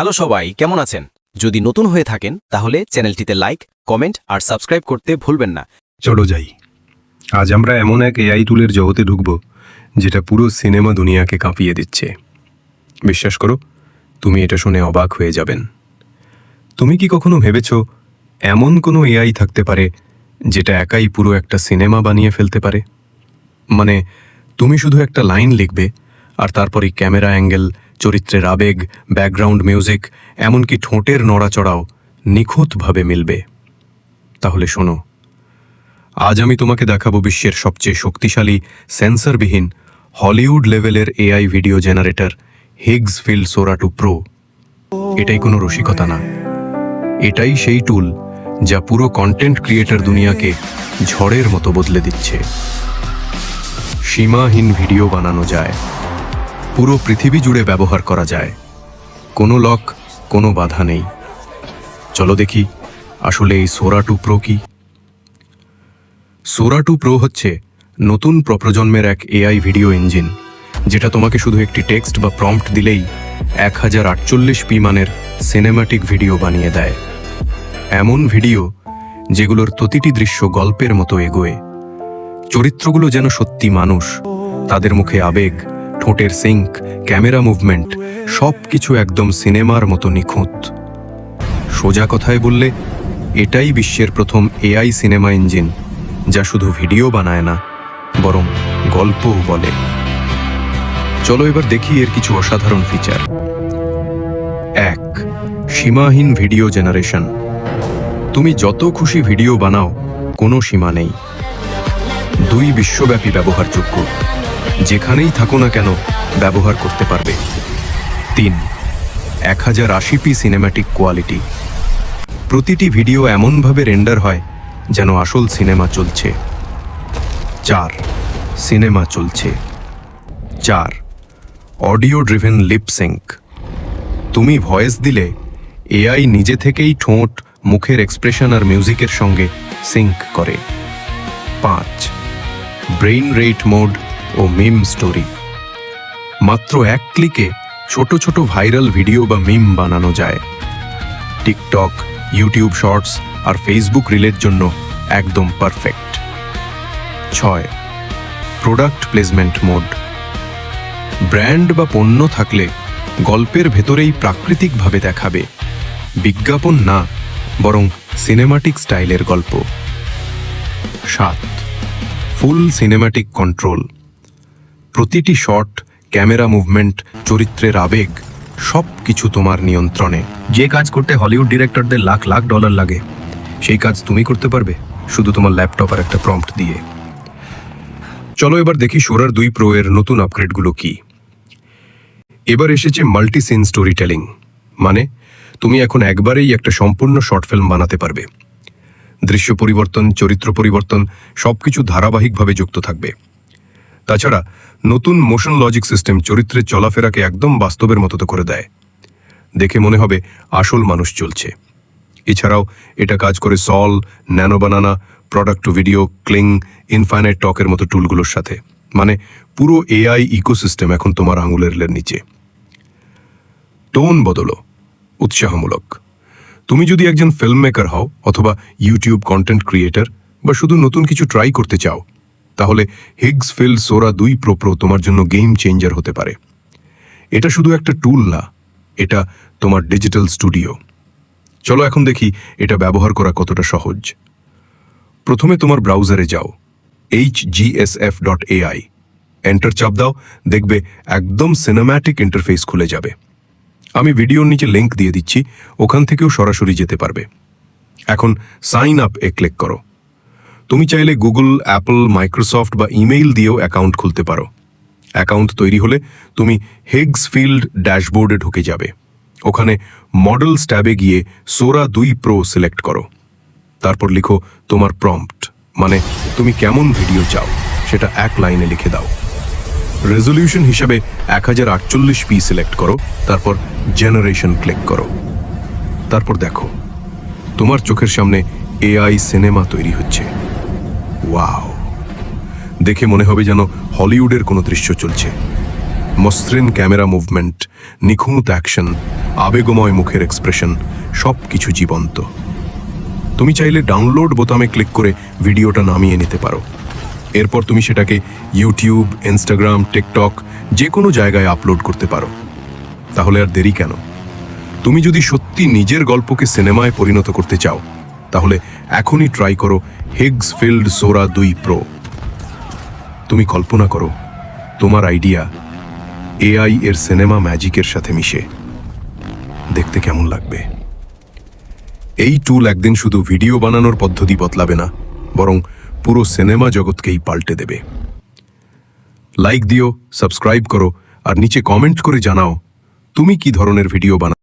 Hello সবাই, কেমন আছেন? যদি নতুন হয়ে থাকেন, তাহলে চ্যানেলটিতে লাইক, কমেন্ট আর সাবস্ক্রাইব করতে ভুলবেন না। চলো যাই। আজ আমরা এমন এক এআই টুলের জগতে ঢুকব, যেটা পুরো সিনেমা দুনিয়াকে কাঁপিয়ে দিচ্ছে। বিশ্বাস করো, তুমি এটা শুনে অবাক হয়ে যাবেন। তুমি কি কখনো ভেবেছ, এমন কোনো এআই থাকতে পারে, যেটা একাই পুরো একটা সিনেমা বানিয়ে ফেলতে পারে? মানে তুমি শুধু একটা লাইন লিখবে, আর তারপরই ক্যামেরা অ্যাঙ্গেল চরিত্রের আবেগ ব্যাকগ্রাউন্ড মিউজিক এমনকি ঠোঁটের নড়াচড়াও নিখুঁতভাবে মিলবে। তাহলে শোনো, আজ আমি তোমাকে দেখাবো বিশ্বের সবচেয়ে শক্তিশালী সেন্সরবিহীন হলিউড লেভেলের AI video generator Higgs field Sora two pro এটাই কোনো রসিকতা না। এটাই সেই টুল যা পুরো কন্টেন্ট ক্রিয়েটর দুনিয়াকে ঝড়ের মতো বদলে দিচ্ছে। সীমাহীন ভিডিও বানানো যায়। পুরো পৃথিবী জুড়ে ব্যবহার করা যায়। কোনো লক, কোনো বাধা নেই। চলো দেখি, আসলে এই সোরা টু প্রো কি? সোরা টু প্রো হচ্ছে নতুন প্রপ্রজন্মের এক এআই ভিডিও ইঞ্জিন, যেটা তোমাকে শুধু একটি টেক্সট বা প্রম্পট দিলেই এক হাজার আটচল্লিশ পি মানের সিনেমাটিক ভিডিও বানিয়ে দেয়। এমন ভিডিও যেগুলোর প্রতিটি দৃশ্য গল্পের মতো এগোয়। চরিত্রগুলো যেন সত্যি মানুষ, তাদের মুখে আবেগ ঠোঁটের সিঙ্ক, ক্যামেরা মুভমেন্ট সব কিছু একদম সিনেমার মতো নিখুঁত। সোজা কথায় বললে, এটাই বিশ্বের প্রথম এআই সিনেমা ইঞ্জিন, যা শুধু ভিডিও বানায় না, বরং গল্পও বলে। চলো এবার দেখি এর কিছু অসাধারণ ফিচার এক, সীমাহীন ভিডিও জেনারেশন তুমি যত খুশি ভিডিও বানাও, কোনো সীমা নেই। দুই, বিশ্বব্যাপী ব্যবহারযোগ্য। যেখানেই থাকো না কেন ব্যবহার করতে পারবে। তিন, এক হাজার আশি পি সিনেম্যাটিক কোয়ালিটি প্রতিটি ভিডিও এমনভাবে রেন্ডার হয় যেন আসল সিনেমা চলছে। চার সিনেমা চলছে। চার অডিও ড্রিভেন লিপ সিঙ্ক তুমি ভয়েস দিলে এআই নিজে থেকেই ঠোঁট, মুখের এক্সপ্রেশন আর মিউজিকের সঙ্গে সিঙ্ক করে। পাঁচ ব্রেইন রেট মোড ও মিম স্টোরি। মাত্র এক ক্লিকে ছোট ছোট ভাইরাল ভিডিও বা মিম বানানো যায়। টিকটক, ইউটিউব শর্টস আর ফেসবুক রিলের জন্য একদম পারফেক্ট। ছয়, প্রোডাক্ট প্লেসমেন্ট মোড। ব্র্যান্ড বা পণ্য থাকলে গল্পের ভেতরেই প্রাকৃতিকভাবে দেখাবে। বিজ্ঞাপন না, বরং সিনেমাটিক স্টাইলের গল্প। সাত, ফুল সিনেমাটিক কন্ট্রোল। প্রতিটি শট, ক্যামেরা মুভমেন্ট, চরিত্রের আবেগ সব কিছু তোমার নিয়ন্ত্রণে। যে কাজ করতে হলিউড ডিরেক্টরদের লাখ লাখ ডলার লাগে, সেই কাজ তুমি করতে পারবে, শুধু তোমার ল্যাপটপ আর একটা প্রম্পট দিয়ে। চলো এবার দেখি সোরার দুই প্রো এর নতুন আপগ্রেডগুলো কি। এবার এসেছে মাল্টি সিন স্টোরি টেলিং মানে তুমি এখন একবারেই একটা সম্পূর্ণ শর্ট ফিল্ম বানাতে পারবে। দৃশ্য পরিবর্তন, চরিত্র পরিবর্তন, সবকিছু ধারাবাহিকভাবে যুক্ত থাকবে। তাছাড়া নতুন মোশন লজিক সিস্টেম চরিত্রের চলাফেরাকে একদম বাস্তবের মতো করে দেয়। দেখে মনে হবে আসল মানুষ চলছে। এছাড়াও এটা কাজ করে সল, nano banana, product two video, Kling, infinite টকের মতো টুলগুলোর সাথে। মানে পুরো এআই ইকোসিস্টেম এখন তোমার আঙুলের নিচে। টোন বদলো, উৎসাহমূলক। তুমি যদি একজন ফিল্ম মেকার হও অথবা ইউটিউব কন্টেন্ট ক্রিয়েটর বা শুধু নতুন কিছু ট্রাই করতে চাও তাহলে হিগস ফিল্ড সোরা দুই প্রো প্রো তোমার জন্য গেম চেঞ্জার হতে পারে। এটা শুধু একটা টুল না, এটা তোমার ডিজিটাল স্টুডিও চলো এখন দেখি এটা ব্যবহার করা কতটা সহজ। প্রথমে তোমার ব্রাউজারে যাও H GSF dot AI enter চাপ দাও, দেখবে একদম সিনেম্যাটিক ইন্টারফেস খুলে যাবে। আমি ভিডিওর নিচে লিংক দিয়ে দিচ্ছি, ওখান থেকেও সরাসরি যেতে পারবে। এখন সাইন আপ এ ক্লিক করো। তুমি চাইলে গুগল অ্যাপল মাইক্রোসফট বা ইমেইল দিয়েও অ্যাকাউন্ট খুলতে পারো। অ্যাকাউন্ট তৈরি হলে তুমি হেগস ফিল্ড ড্যাশবোর্ডে ঢুকে যাবে। ওখানে মডেলস ট্যাবে গিয়ে সোরা দুই প্রো সিলেক্ট করো। তারপর লিখো তোমার প্রম্পট মানে তুমি কেমন ভিডিও চাও, সেটা এক লাইনে লিখে দাও। রেজলিউশন হিসাবে এক হাজার আটচল্লিশ পি সিলেক্ট করো, তারপর জেনারেশন ক্লিক করো। তারপর দেখো, তোমার চোখের সামনে এআই সিনেমা তৈরি হচ্ছে। ওয়াও দেখে মনে হবে যেন হলিউডের কোনো দৃশ্য চলছে। মসৃণ ক্যামেরা মুভমেন্ট, নিখুঁত অ্যাকশন, আবেগময় মুখের এক্সপ্রেশন সব কিছু জীবন্ত। তুমি চাইলে ডাউনলোড বোতামে ক্লিক করে ভিডিওটা নামিয়ে নিতে পারো। এরপর তুমি সেটাকে ইউটিউব, ইনস্টাগ্রাম, টিকটক যে কোনো জায়গায় আপলোড করতে পারো। তাহলে আর দেরি কেন? তুমি যদি সত্যি নিজের গল্পকে সিনেমায় পরিণত করতে চাও তাহলে এখনই ট্রাই করো হিগস ফিল্ড সোরা দুই প্রো তুমি কল্পনা করো, তোমার আইডিয়া এআই এর সিনেমা ম্যাজিকের সাথে মিশে। দেখতে কেমন লাগবে? এই টুল একদিন শুধু ভিডিও বানানোর পদ্ধতি বদলাবে না, বরং পুরো সিনেমা জগৎকেই পাল্টে দেবে। লাইক দিও সাবস্ক্রাইব করো, আর নিচে কমেন্ট করে জানাও, তুমি কি ধরনের ভিডিও বানা